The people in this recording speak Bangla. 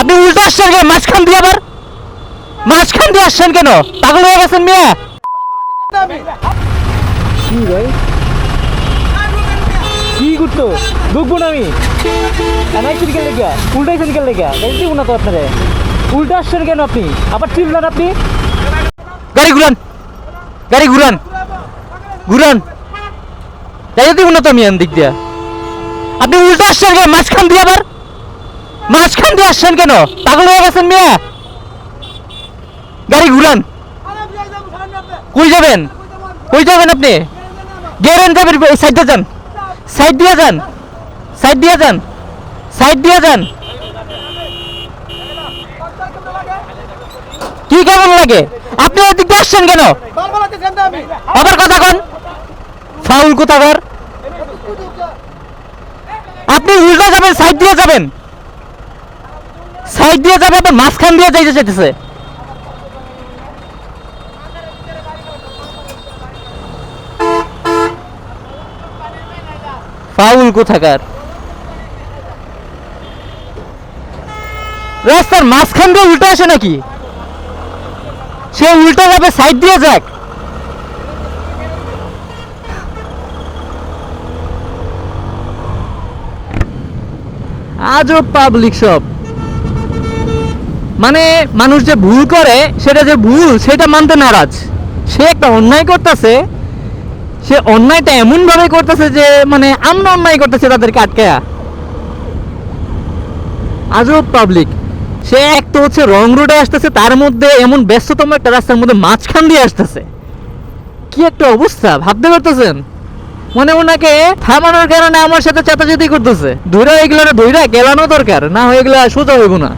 আপনি উল্টো আসছেন কেন? মাঝখান দিয়ে আবার? মাঝখান দিয়ে আসছেন কেন? পাগল হয়ে গেছেন মিয়া। কি ভাই? কি করতো ঢুকবো না আমি? আনাইছেন কেন লেগা উল্টাইছেন কেন লেগা গাড়ি দিব না তো আপনারে। উল্টা আসছেন কেন আপনি? আবার চিনলেন আপনি? গাড়ি ঘুরান। গাড়ি ঘুরান। ঘুরান। গাড়ি দিব না তো আমি দিক দিয়া। আপনি উল্টা আসছেন কেন? মাঝখান দিয়ে আবার? মাঝখান দিয়ে আসছেন কেন? পাগল হয়ে গেছেন মিয়া? গাড়ি ঘুরান। কই যাবেন? কই যাবেন আপনি? গেরেন যাবেন এই দিয়ে যান। সাইড দিয়ে যান। সাইড দিয়ে যান। সাইড দিয়ে যান। কি কেমন লাগে? আপনি ওদিক দিয়ে আসছেন কেন? আবার কথা কন। ফাউল কথা কর আপনি উল্টা যাবেন সাইড দিয়ে যাবেন। সাইড দিয়ে যাবে আপনার মাঝখান দিয়ে যাইতে চাইতেছে। ফাউল কোথাকার? রাস্তার মাঝখান দিয়ে উল্টে আসে নাকি? সে উল্টে যাবে, সাইড দিয়ে যাক। আজও পাবলিক সব। মানে মানুষ যে ভুল করে, সেটা যে ভুল, সেটা মানতে নারাজ। সে একটা অন্যায় করতেছে, সে অন্যায়টা এমন ভাবে করতেছে যে মানে আমরা অন্যায় করতেছে তাদেরকে আটকায়া। আজও পাবলিক সে এক তো হচ্ছে রং রোডে আসতেছে, তার মধ্যে এমন ব্যস্ততম একটা রাস্তার মধ্যে মাঝখান দিয়ে আসতেছে। কি একটা অবস্থা, ভাবতে পারতেছেন? মনে ওনাকে থামানোর কারণে আমার সাথে চেতাচেতি করতেছে। ধৈরা এগুলো ধৈরা গেলানো দরকার, না হয়ে এগুলা সোজা হইব না।